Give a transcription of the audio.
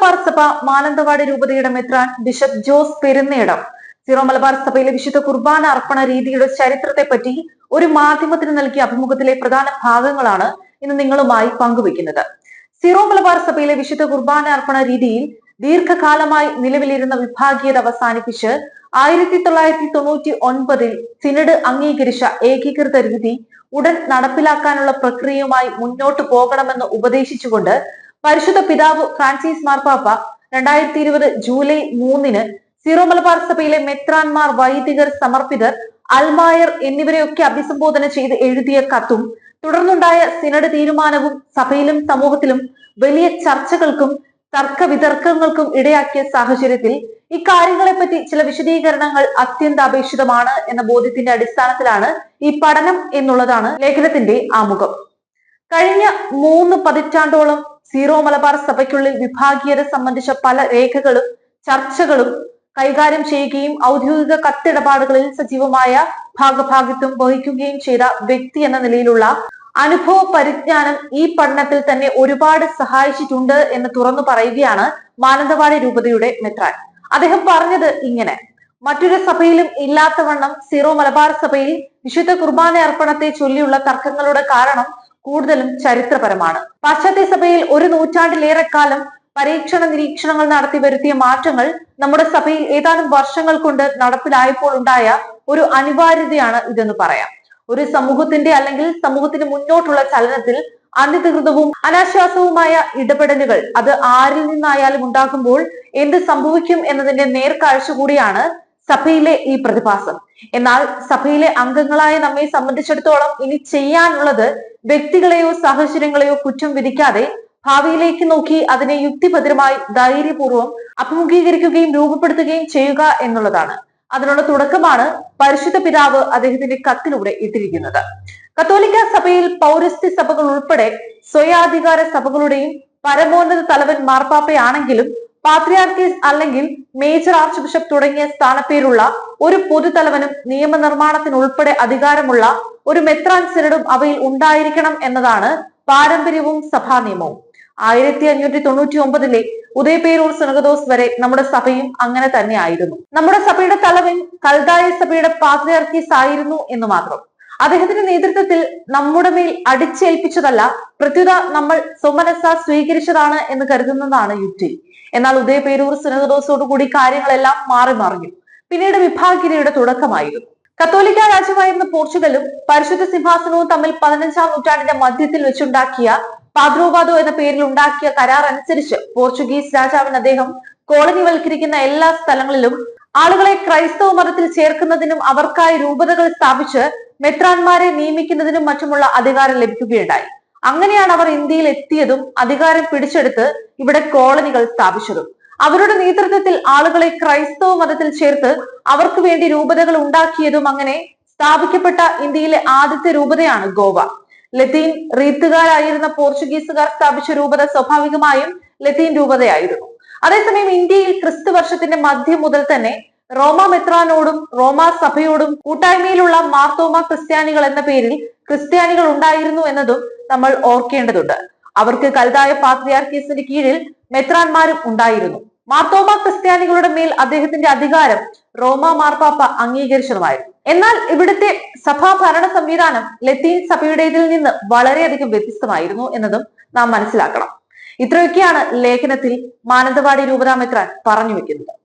മലബാർ സഭ മാനന്തവാടി രൂപതയുടെ മെത്രാൻ ബിഷപ്പ് ജോസ് പെരുന്നേടം. സിറോ മലബാർ സഭയിലെ വിശുദ്ധ കുർബാന അർപ്പണ രീതിയുടെ ചരിത്രത്തെ പറ്റി ഒരു മാധ്യമത്തിന് നൽകിയ അഭിമുഖത്തിലെ പ്രധാന ഭാഗങ്ങളാണ് ഇന്ന് നിങ്ങളുമായി പങ്കുവെക്കുന്നത് സിറോ മലബാർ സഭയിലെ വിശുദ്ധ കുർബാന അർപ്പണ രീതിയിൽ ദീർഘകാലമായി നിലവിലിരുന്ന വിഭാഗീയത അവസാനിപ്പിച്ച് ആയിരത്തി തൊള്ളായിരത്തി തൊണ്ണൂറ്റി ഒൻപതിൽ സിനഡ് അംഗീകരിച്ച ഏകീകൃത രീതി ഉടൻ നടപ്പിലാക്കാനുള്ള പ്രക്രിയയുമായി മുന്നോട്ടു പോകണമെന്ന് ഉപദേശിച്ചുകൊണ്ട് പരിശുദ്ധ പിതാവ് ഫ്രാൻസിസ് മാർപ്പാപ്പ രണ്ടായിരത്തി ഇരുപത് ജൂലൈ മൂന്നിന് സിറോ മലബാർ സഭയിലെ മെത്രാൻമാർ വൈദികർ സമർപ്പിതർ അൽമായർ എന്നിവരെയൊക്കെ അഭിസംബോധന ചെയ്ത് എഴുതിയ കത്തും തുടർന്നുണ്ടായ സിനഡ് തീരുമാനവും സഭയിലും സമൂഹത്തിലും വലിയ ചർച്ചകൾക്കും തർക്ക വിതർക്കങ്ങൾക്കും ഇടയാക്കിയ സാഹചര്യത്തിൽ ഇക്കാര്യങ്ങളെപ്പറ്റി ചില വിശദീകരണങ്ങൾ അത്യന്താപേക്ഷിതമാണ് എന്ന ബോധ്യത്തിന്റെ അടിസ്ഥാനത്തിലാണ് ഈ പഠനം എന്നുള്ളതാണ് ലേഖനത്തിന്റെ ആമുഖം. കഴിഞ്ഞ മൂന്ന് പതിറ്റാണ്ടോളം സീറോ മലബാർ സഭയ്ക്കുള്ളിൽ വിഭാഗീയത സംബന്ധിച്ച പല രേഖകളും ചർച്ചകളും കൈകാര്യം ചെയ്യുകയും ഔദ്യോഗിക കത്തിടപാടുകളിൽ സജീവമായ ഭാഗഭാഗിത്വം വഹിക്കുകയും ചെയ്ത വ്യക്തി എന്ന നിലയിലുള്ള അനുഭവ പരിജ്ഞാനം ഈ പഠനത്തിൽ തന്നെ ഒരുപാട് സഹായിച്ചിട്ടുണ്ട് എന്ന് തുറന്നു പറയുകയാണ് മാനന്തവാടി രൂപതയുടെ മെത്രാൻ. അദ്ദേഹം പറഞ്ഞത് ഇങ്ങനെ മറ്റൊരു സഭയിലും ഇല്ലാത്തവണ്ണം സീറോ മലബാർ സഭയിൽ വിശുദ്ധ കുർബാന അർപ്പണത്തെ ചൊല്ലിയുള്ള തർക്കങ്ങളുടെ കാരണം കൂടുതലും ചരിത്രപരമാണ്. പാശ്ചാത്യ സഭയിൽ ഒരു നൂറ്റാണ്ടിലേറെ കാലം പരീക്ഷണ നിരീക്ഷണങ്ങൾ നടത്തി വരുത്തിയ മാറ്റങ്ങൾ നമ്മുടെ സഭയിൽ ഏതാനും വർഷങ്ങൾ കൊണ്ട് നടപ്പിലായപ്പോൾ ഉണ്ടായ ഒരു അനിവാര്യതയാണ് ഇതെന്ന് പറയാം. ഒരു സമൂഹത്തിന്റെ അല്ലെങ്കിൽ സമൂഹത്തിന് മുന്നോട്ടുള്ള ചലനത്തിൽ അനധികൃതവും അനാശ്വാസവുമായ ഇടപെടലുകൾ അത് ആരിൽ നിന്നായാലും ഉണ്ടാകുമ്പോൾ എന്ത് സംഭവിക്കും എന്നതിന്റെ നേർക്കാഴ്ച കൂടിയാണ് സഭയിലെ ഈ പ്രതിഭാസം. എന്നാൽ സഭയിലെ അംഗങ്ങളായ നമ്മെ സംബന്ധിച്ചിടത്തോളം ഇനി ചെയ്യാനുള്ളത് വ്യക്തികളെയോ സാഹചര്യങ്ങളെയോ കുറ്റം വിധിക്കാതെ ഭാവിയിലേക്ക് നോക്കി അതിനെ യുക്തിഭദ്രമായി ധൈര്യപൂർവം അഭിമുഖീകരിക്കുകയും രൂപപ്പെടുത്തുകയും ചെയ്യുക എന്നുള്ളതാണ്. അതിനുള്ള തുടക്കമാണ് പരിശുദ്ധ പിതാവ് അദ്ദേഹത്തിന്റെ കത്തിലൂടെ ഇട്ടിരിക്കുന്നത്. കത്തോലിക്ക സഭയിൽ പൗരസ്ത്യ സഭകൾ ഉൾപ്പെടെ സ്വയാധികാര സഭകളുടെയും പരമോന്നത തലവൻ മാർപ്പാപ്പയാണെങ്കിലും പാത്രിയാർക്കീസ് അല്ലെങ്കിൽ മേജർ ആർച്ച് ബിഷപ്പ് തുടങ്ങിയ സ്ഥാനപ്പേരുള്ള ഒരു പൊതുതലവനും നിയമനിർമ്മാണത്തിനുൾപ്പെടെ അധികാരമുള്ള ഒരു മെത്രാൻ അവയിൽ ഉണ്ടായിരിക്കണം എന്നതാണ് പാരമ്പര്യവും സഭാ നിയമവും ആയിരത്തി അഞ്ഞൂറ്റി തൊണ്ണൂറ്റി ഒമ്പതിലെ ഉദയപേരൂർ സുനകദോസ് വരെ നമ്മുടെ സഭയും അങ്ങനെ തന്നെയായിരുന്നു നമ്മുടെ സഭയുടെ തലവൻ കൽദായ സഭയുടെ പാത്രിയാർക്കീസ് ആയിരുന്നു എന്ന് മാത്രം. അദ്ദേഹത്തിന്റെ നേതൃത്വത്തിൽ നമ്മുടെ മേൽ അടിച്ചേൽപ്പിച്ചതല്ല പ്രത്യുത നമ്മൾ സ്വമനസ സ്വീകരിച്ചതാണ് എന്ന് കരുതുന്നതാണ് യുക്തി. എന്നാൽ ഉദയപേരൂർ സുനകദോസോടുകൂടി കാര്യങ്ങളെല്ലാം മാറി മറിഞ്ഞു. പിന്നീട് വിഭാഗീയതയുടെ തുടക്കമായിരുന്നു. കത്തോലിക്ക രാജ്യമായിരുന്ന പോർച്ചുഗലും പരിശുദ്ധ സിംഹാസനവും തമ്മിൽ പതിനഞ്ചാം നൂറ്റാണ്ടിന്റെ മധ്യത്തിൽ വെച്ചുണ്ടാക്കിയ പാദ്രോവാദോ എന്ന പേരിൽ ഉണ്ടാക്കിയ കരാർ അനുസരിച്ച് പോർച്ചുഗീസ് രാജാവിന് അദ്ദേഹം കോളനിവൽക്കരിക്കുന്ന എല്ലാ സ്ഥലങ്ങളിലും ആളുകളെ ക്രൈസ്തവ മതത്തിൽ ചേർക്കുന്നതിനും അവർക്കായി രൂപതകൾ സ്ഥാപിച്ച് മെത്രാന്മാരെ നിയമിക്കുന്നതിനും മറ്റുമുള്ള അധികാരം ലഭിക്കുകയുണ്ടായി. അങ്ങനെയാണ് അവർ ഇന്ത്യയിൽ എത്തിയതും അധികാരം പിടിച്ചെടുത്ത് ഇവിടെ കോളനികൾ സ്ഥാപിച്ചതും. അവരുടെ നേതൃത്വത്തിൽ ആളുകളെ ക്രൈസ്തവ മതത്തിൽ ചേർത്ത് അവർക്ക് വേണ്ടി രൂപതകൾ ഉണ്ടാക്കിയതും അങ്ങനെ സ്ഥാപിക്കപ്പെട്ട ഇന്ത്യയിലെ ആദ്യത്തെ രൂപതയാണ് ഗോവ. ലത്തീൻ റീത്തുകാരായിരുന്ന പോർച്ചുഗീസുകാർ സ്ഥാപിച്ച രൂപത സ്വാഭാവികമായും ലത്തീൻ രൂപതയായിരുന്നു. അതേസമയം ഇന്ത്യയിൽ ക്രിസ്തു വർഷത്തിന്റെ മധ്യം മുതൽ തന്നെ റോമ മെത്രാനോടും റോമ സഭയോടും കൂട്ടായ്മയിലുള്ള മാർത്തോമ ക്രിസ്ത്യാനികൾ എന്ന പേരിൽ ക്രിസ്ത്യാനികൾ ഉണ്ടായിരുന്നു എന്നതും നമ്മൾ ഓർക്കേണ്ടതുണ്ട്. അവർക്ക് കൽതായ പാത്രിയാർക്കീസിന്റെ കീഴിൽ മെത്രാന്മാരും ഉണ്ടായിരുന്നു. മാർത്തോമ ക്രിസ്ത്യാനികളുടെ മേൽ അദ്ദേഹത്തിന്റെ അധികാരം റോമ മാർപ്പാപ്പ അംഗീകരിച്ചതുമായിരുന്നു. എന്നാൽ ഇവിടുത്തെ സഭാ ഭരണ സംവിധാനം ലത്തീൻ സഭയുടേതിൽ നിന്ന് വളരെയധികം വ്യത്യസ്തമായിരുന്നു എന്നതും നാം മനസ്സിലാക്കണം. ഇത്രയൊക്കെയാണ് ലേഖനത്തിൽ മാനന്തവാടി രൂപതാമെത്രാൻ പറഞ്ഞു വെക്കുന്നത്.